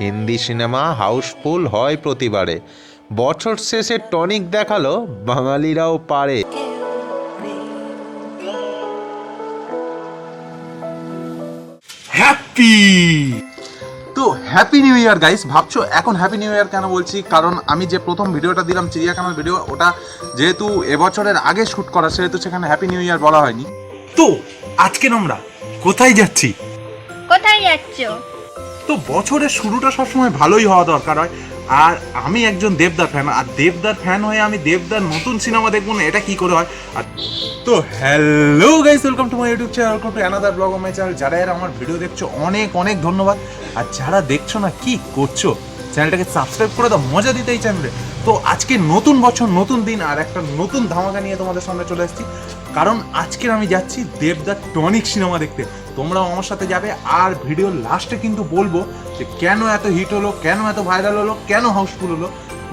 Hindi cinema Housefull হয় প্রতিবারে। বছর শেষে টনিক দেখাল বাঙালিরাও পারে। হ্যাপি! তো হ্যাপি নিউ ইয়ার গাইস। ভাবছ এখন হ্যাপি নিউ ইয়ার কেন বলছি? কারণ আমি যে প্রথম ভিডিওটা দিলাম চিড়িয়াখানার ভিডিও ওটা যেহেতু এবছরের আগে শ্যুট করা সেহেতু সেখানে হ্যাপি নিউ ইয়ার বলা হয়নি। তো আজকে আমরা কোথায় যাচ্ছি? কোথায় যাচ্ছ? তো বছরের শুরুটা সবসময় ভালোই হওয়া দরকার হয়। আর আমি একজন দেবদার ফ্যান আর দেবদার ফ্যান হয়ে আমি দেবদার নতুন সিনেমা দেখব না, এটা কি করে হয়? আর তো hello guys welcome to my YouTube channel welcome to another blog my channel যারা এর আমার ভিডিও দেখছ, অনেক অনেক ধন্যবাদ। আর যারা দেখছ না কি করছ চ্যানেলটাকে সাবস্ক্রাইব করে দাও, মজা দিতে এই চ্যানেলে তো আজকে নতুন বছর, নতুন দিন, আর একটা নতুন ধামাকা নিয়ে তোমাদের সামনে চলে এসেছি। কারণ আজকের আমি যাচ্ছি দেবদার টনিক সিনেমা দেখতে। তোমরাও আমার সাথে যাবে, আর ভিডিওর লাস্টে কিন্তু বলব যে কেন এত হিট হলো, কেন এত ভাইরাল হলো, কেন হাউসফুল হলো,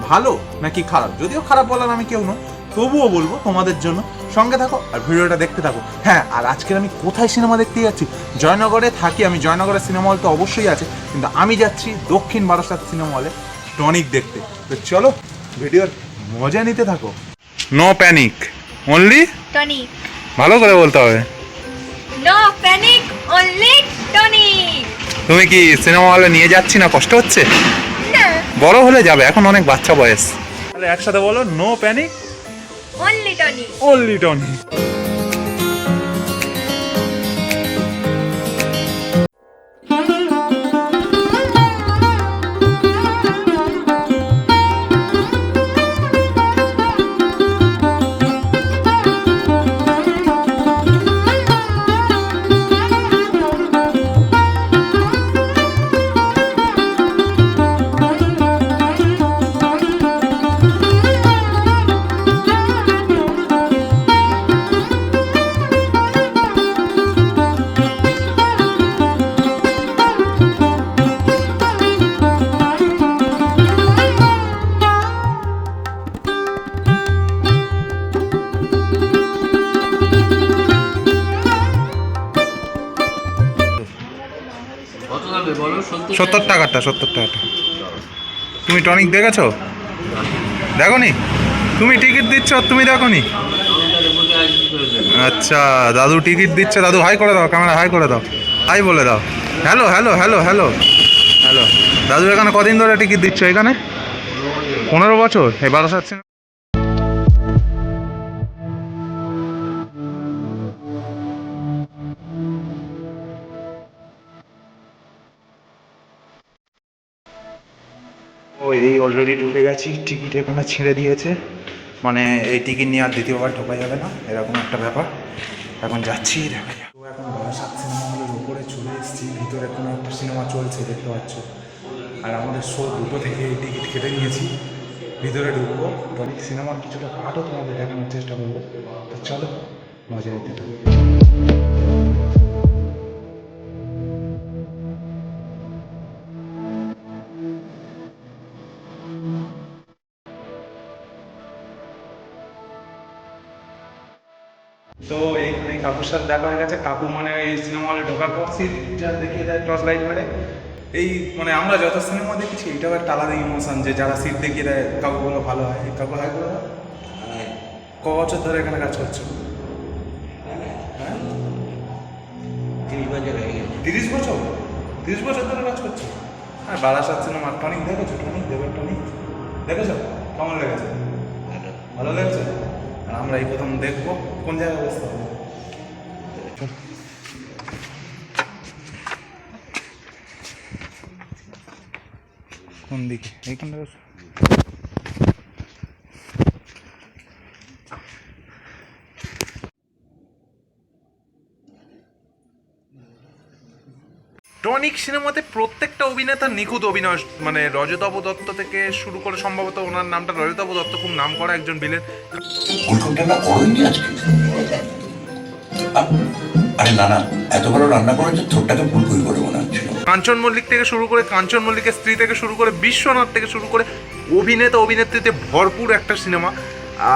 ভালো নাকি খারাপ? যদিও খারাপ বলার আমি কেউ নয় তবুও বলব তোমাদের জন্য। সঙ্গে থাকো আর ভিডিওটা দেখতে থাকো। হ্যাঁ আর আজকের আমি কোথায় সিনেমা দেখতে যাচ্ছি? জয়নগরে থাকি আমি, জয়নগরের সিনেমা হল তো অবশ্যই আছে, কিন্তু আমি যাচ্ছি দক্ষিণ বারাসাত সিনেমা হলে টনিক দেখতে। তো চলো ভিডিওর মজা নিতে থাকো। নো প্যানিক অনলি টনিক ভালো করে বলতে হবে। নো প্যানিক অনলি টনিক তুমি কি সিনেমা হলে নিয়ে যাচ্ছি না কষ্ট হচ্ছে? না। বড় হলে যাবে এখন অনেক বাচ্চা বয়স। তাহলে একসাথে বলো no panic only tonic only Tony টাকাটা সত্তর টাকাটা তুমি টনিক দেখেছ? দেখো নি তুমি টিকিট দিচ্ছ, তুমি দেখো নি আচ্ছা দাদু টিকিট দিচ্ছে, দাদু হাই করে দাও, ক্যামেরা হাই করে দাও। হাই বলে দাও। Hello hello hello hello. Hello. দাদু এখানে কদিন ধরে টিকিট দিচ্ছ, এখানে? পনেরো বছর, এই বারো সাত ও এই অলরেডি ঢুকে গেছি টিকিট এখানে ছেড়ে দিয়েছে। মানে এই টিকিট নিয়ে আর দ্বিতীয়বার ঢোকা যাবে না, এরকম একটা ব্যাপার। এখন যাচ্ছি, দেখা যাক। তো এখন বারাসাত সিনেমা হলের উপরে চলে এসেছি, ভিতরে কোনো একটা সিনেমা চলছে, দেখতে পাচ্ছ। আর আমাদের শো দুটো থেকে এই টিকিট কেটে নিয়েছি, ভিতরে ঢুকবো। টনিক সিনেমার কিছুটা পার্টও তোমাদের দেখানোর চেষ্টা করব। তো চলো, মজা নিতে থাকো। তো এইখানে কাকুর সাথে দেখা হয়ে গেছে। কাকু মানে এই সিনেমা হলে ঢোকার পর সিট যা দেখিয়ে দেয় টর্চ লাইট মেরে এই মানে আমরা যত সিনেমা দেখেছি এটাও একটা আলাদা ইমোশন যে যারা সিট দেখিয়ে দেয় কাকুগুলো ভালো হয়। কাকু করে ক বছর ধরে এখানে কাজ করছ? হ্যাঁ? তিরিশ বছর তিরিশ বছর? ধরে কাজ করছ? হ্যাঁ বারাসাত সিনেমা টনিক দেখেছ? টনিক দেবের টনিক। দেখেছ? কেমন লেগেছে? ভালো লেগেছে? আর আমরা এই প্রথম দেখব কোন জায়গায় বসতে হবে। কোন দিকে? এইখানটা টনিক সিনেমাতে প্রত্যেকটা অভিনেতা নিখুঁত অভিনয় মানে রজতাভ দত্ত থেকে শুরু করে সম্ভবত ওনার নামটা রজতাভ দত্ত খুব নাম করা একজন বিলেন ফুলকপিটা করেননি আজকে? আ- আরে না না এত ভালো রান্না করেছে থোরটাকে ফুলকপি করে মনে হচ্ছিল। কাঞ্চন মল্লিক থেকে শুরু করে কাঞ্চন মল্লিকের স্ত্রী থেকে শুরু করে বিশ্বনাথ থেকে শুরু করে অভিনেতা অভিনেত্রীতে ভরপুর একটা সিনেমা।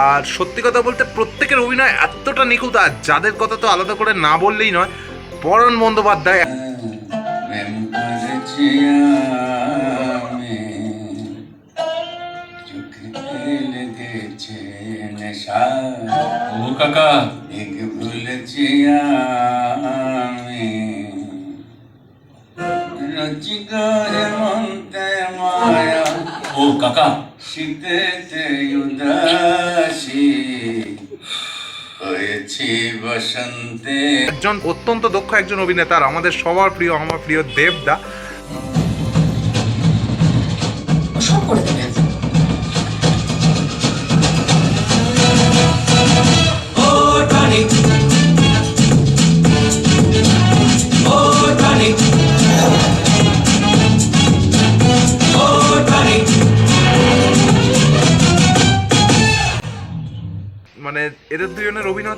আর সত্যি কথা বলতে প্রত্যেকের অভিনয় এতটা নিখুঁত আর যাদের কথা তো আলাদা করে না বললেই নয় পরণ বন্দ্যোপাধ্যায় প্রেম করেছি আমি। চোখে লেগেছে নেশা। ও কাকা। এক ভুলেছি আমি। রচি করে মন্তে মায়া। ও কাকা। শীতেতে উদাসী। একজন অত্যন্ত দক্ষ একজন অভিনেতা আর আমাদের সবার প্রিয় আমার প্রিয় দেবদা।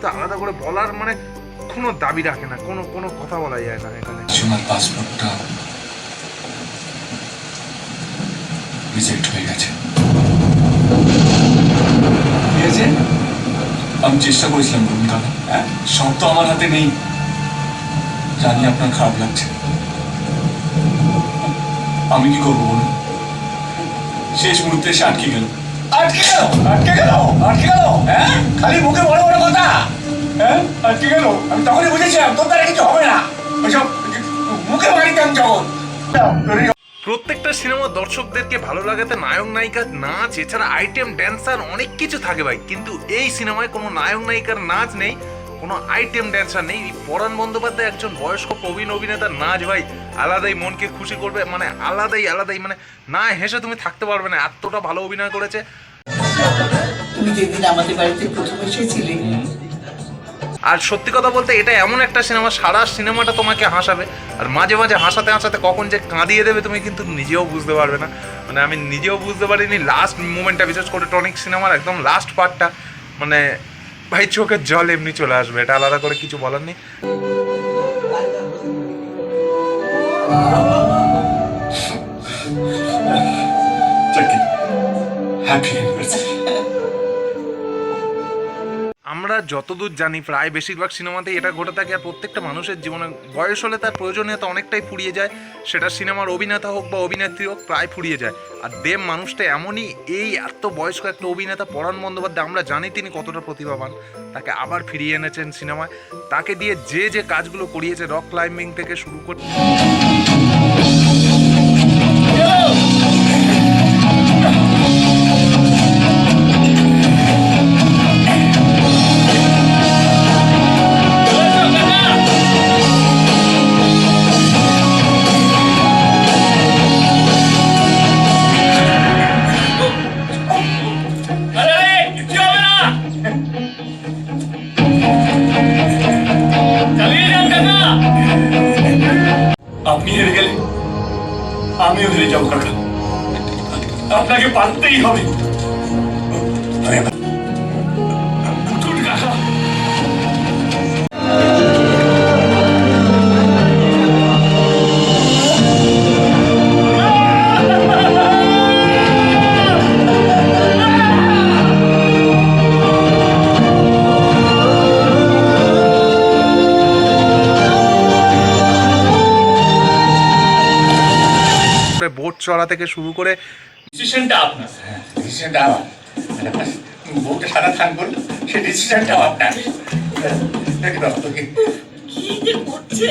দুজনের তো আলাদা করে বলার মানে কোনো দাবি রাখে না কোনো কোনো কথা বলা যায় না এখানে। পাসপোর্টটা রিজেক্ট হয়ে গেছে। হয়েছে? আমি চেষ্টা করেছিলাম রুমি কাকা হ্যাঁ সব তো আমার হাতে নেই। জানি আপনার খারাপ লাগছে। আমি কি করব বলুন? শেষ মুহূর্তে এসে আটকে গেল। গেল গেল গেল হ্যাঁ খালি মুখে বড় বড় কথা হ্যাঁ গেল আমি তখনই বুঝেছিলাম তোর দ্বারা কিছু হবে না ওইসব মুখে বাড়িতাম যখন প্রত্যেকটা সিনেমা দর্শকদেরকে ভালো লাগাতে নায়ক নায়িকা নাচ, এছাড়া আইটেম ড্যান্সার অনেক কিছু থাকে ভাই। কিন্তু এই সিনেমায় কোনো নায়ক নায়িকার নাচ নেই। কোনো আইটেম ড্যান্সার নেই। পরাণ বন্দ্যোপাধ্যায় একজন বয়স্ক প্রবীণ অভিনেতার নাচ ভাই আলাদাই মনকে খুশি করবে মানে আলাদাই আলাদাই মানে না হেসে তুমি থাকতে পারবে না এতটা ভালো অভিনয় করেছে। তুমি যেদিন আমাদের বাড়িতে প্রথম এসেছিলে আর সত্যি কথা বলতে এটা এমন একটা সিনেমা সারা সিনেমাটা তোমাকে হাসাবে। আর মাঝে মাঝে হাসাতে হাসাতে কখন যে কাঁদিয়ে দেবে তুমি কিন্তু নিজেও বুঝতে পারবে না। মানে আমি নিজেও বুঝতে পারিনি লাস্ট মুমেন্টটা বিশেষ করে টনিক সিনেমার একদম লাস্ট পার্টটা মানে ভাই চোখের জল এমনি চলে আসবে এটা আলাদা করে কিছু বলার নেই। হ্যাপি আমরা যতদূর জানি, প্রায় বেশিরভাগ সিনেমাতেই এটা ঘটে থাকে আর প্রত্যেকটা মানুষের জীবনে বয়স হলে তার প্রয়োজনীয়তা অনেকটাই ফুরিয়ে যায়। সেটা সিনেমার অভিনেতা হোক বা অভিনেত্রী হোক, প্রায় ফুরিয়ে যায়। আর দেব মানুষটা এমনই এই এত বয়স্ক একটা অভিনেতা, পরাণ বন্দ্যোপাধ্যায়, আমরা জানি তিনি কতটা প্রতিভাবান। তাকে আবার ফিরিয়ে এনেছেন সিনেমায়। তাকে দিয়ে যে যে কাজগুলো করিয়েছে, রক ক্লাইম্বিং থেকে শুরু করে গেলে আমিও হেরে যাব কাকা আপনাকে পারতেই হবে। চড়া থেকে শুরু করে ডিসিশনটা আপনার। হ্যাঁ ডিসিশনটা আমার। বউটা সারা থান করল সে ডিসিশনটাও আপনার। কি। যে করছে?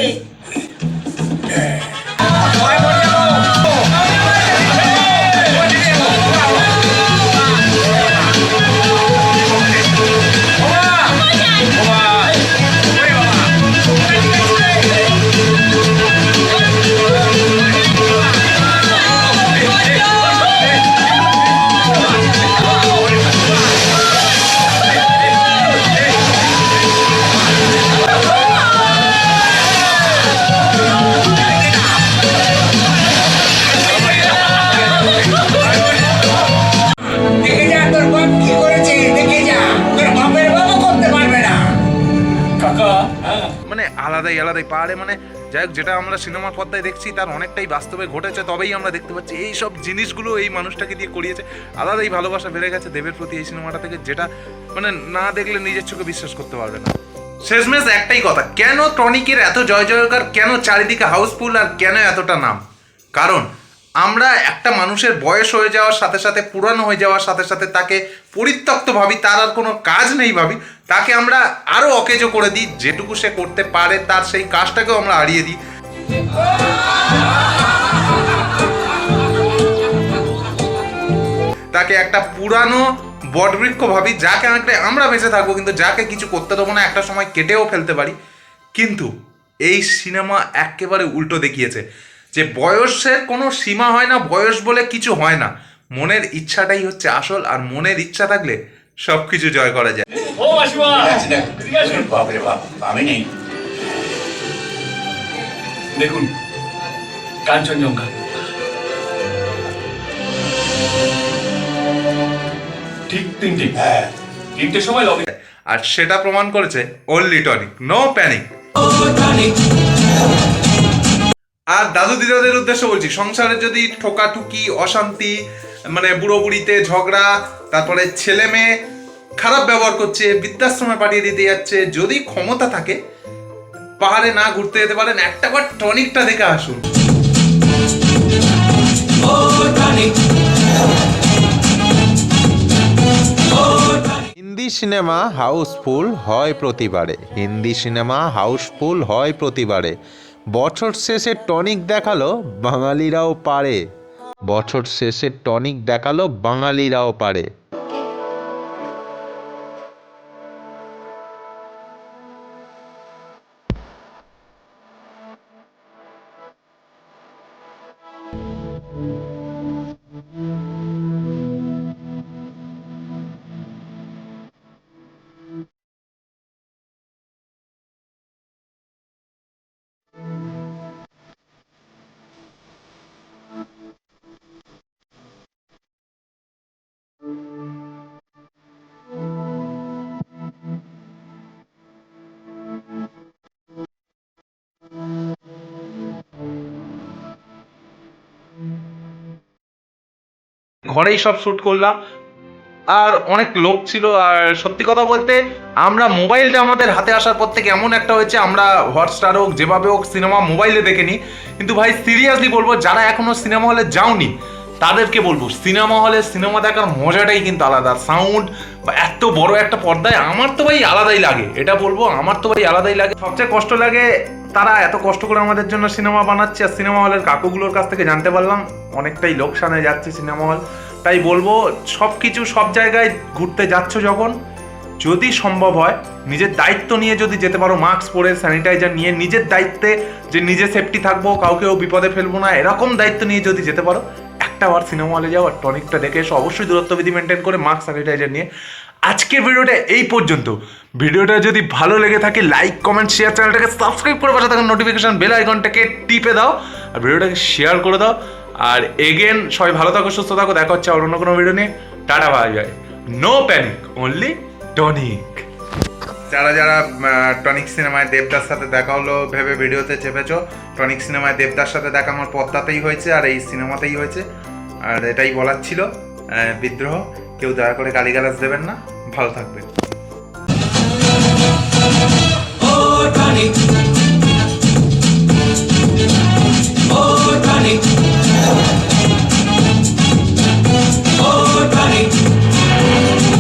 আলাদাই আলাদাই পাহাড়ে মানে যাই হোক, যেটা আমরা সিনেমার পর্দায় দেখছি, তার অনেকটাই বাস্তবে ঘটেছে, তবেই আমরা দেখতে পাচ্ছি এই সব জিনিসগুলো এই মানুষটাকে দিয়ে করিয়েছে। আলাদাই ভালোবাসা বেড়ে গেছে দেবের প্রতি এই সিনেমাটা থেকে, যেটা মানে না দেখলে নিজের চোখে বিশ্বাস করতে পারবে না। শেষমেশ একটাই কথা, কেন টনিকের এত জয় জয়কার, কেন চারিদিকে হাউসফুল আর কেন এতটা নাম? কারণ আমরা একটা মানুষের বয়স হয়ে যাওয়ার সাথে সাথে, পুরানো হয়ে যাওয়ার সাথে সাথে তাকে পরিত্যক্ত ভাবি, তার আর কোনো কাজ নেই ভাবি। তাকে আমরা আরও অকেজো করে দিই, যেটুকু সে করতে পারে তার সেই কাজটাকেও আমরা হারিয়ে দিই। তাকে একটা পুরানো বটবৃক্ষ ভাবি, যাকে অনেকটা আমরা বেঁচে থাকব, কিন্তু যাকে কিছু করতে দেবো না, একটা সময় কেটেও ফেলতে পারি। কিন্তু এই সিনেমা একেবারে উল্টো দেখিয়েছে যে বয়সের কোনো সীমা হয় না, বয়স বলে কিছু হয় না। মনের ইচ্ছাটাই হচ্ছে আসল, আর মনের ইচ্ছা থাকলে সব কিছু জয় করা যায়। ও। বাপরে বাপ আমি নেই। দেখুন কাঞ্চনজঙ্ঘা। ঠিক তিনটে। হ্যাঁ। তিনটের সময় আর সেটা প্রমাণ করেছে ওনলি টনিক নো প্যানিক আর দাদু দিদাদের উদ্দেশ্যে বলছি সংসারে যদি ঠোকাঠুকি অশান্তি মানে বুড়ো বুড়িতে ঝগড়া, তারপরে ছেলে মেয়ে, খারাপ ব্যবহার করছে, বৃদ্ধাশ্রমে পাঠিয়ে দিতে যাচ্ছে, যদি ক্ষমতা থাকে, পাহাড়ে না ঘুরতে যেতে পারেন, একটা বার টনিকটা দেখে আসুন। হিন্দি সিনেমা হাউসফুল হয় প্রতিবারে। হিন্দি সিনেমা হাউসফুল হয় প্রতিবারে। বছর শেষে টনিক দেখাল, বাঙালিরাও পারে। বছর শেষে টনিক দেখাল বাঙালিরাও পারে। ঘরেই সব শ্যুট করলাম। আর অনেক লোক ছিল, আর সত্যি কথা বলতে আমরা মোবাইলটা আমাদের হাতে আসার পর থেকে এমন একটা হয়েছে, আমরা হটস্টার হোক, যেভাবে হোক সিনেমা মোবাইলে দেখে নিই কিন্তু ভাই সিরিয়াসলি বলব, যারা এখনও সিনেমা হলে যাওনি, তাদেরকে বলব, সিনেমা হলে সিনেমা দেখার মজাটাই কিন্তু আলাদা। সাউন্ড বা এত বড় একটা পর্দায়, আমার তো ভাই আলাদাই লাগে। এটা বলব, আমার তো ভাই আলাদাই লাগে। সবচেয়ে কষ্ট লাগে তারা এত কষ্ট করে আমাদের জন্য সিনেমা বানাচ্ছে, আর সিনেমা হলের কাকুগুলোর কাছ থেকে জানতে পারলাম অনেকটাই লোকসানে যাচ্ছে সিনেমা হল। তাই বলব সব কিছু সব জায়গায় ঘুরতে যাচ্ছ যখন, যদি সম্ভব হয়, নিজের দায়িত্ব নিয়ে যদি যেতে পারো মাস্ক পরে স্যানিটাইজার নিয়ে, নিজের দায়িত্বে যে নিজে সেফটি থাকব, কাউকেও বিপদে ফেলব না, এরকম দায়িত্ব নিয়ে যদি যেতে পারো, একটা বার সিনেমা হলে যাও আর টনিকটা দেখে এসো। অবশ্যই দূরত্ববিধি মেনটেন করে মাস্ক স্যানিটাইজার নিয়ে আজকের ভিডিওটা এই পর্যন্ত। ভিডিওটা যদি ভালো লেগে থাকে লাইক কমেন্ট শেয়ার চ্যানেলটাকে সাবস্ক্রাইব করে পাশে থাকা নোটিফিকেশান বেল আইকনটাকে টিপে দাও আর ভিডিওটাকে শেয়ার করে দাও। আর এগেন সবাই ভালো থাকো, সুস্থ থাকো, দেখা হচ্ছে আর অন্য কোনো ভিডিও নিয়ে। টাটা ভাই ভাই নো প্যানিক অনলি টনিক যারা যারা টনিক সিনেমায় দেবদার সাথে দেখা হলো, ভেবে ভিডিওতে চেপেছো টনিক সিনেমায় দেবদার সাথে দেখা আমার পদ্মাতেই হয়েছে আর এই সিনেমাতেই হয়েছে। আর এটাই বলার ছিল বিদ্রোহ। কেউ দয়া করে গালিগালাজ দেবেন না। ভালো থাকবেন। Oh,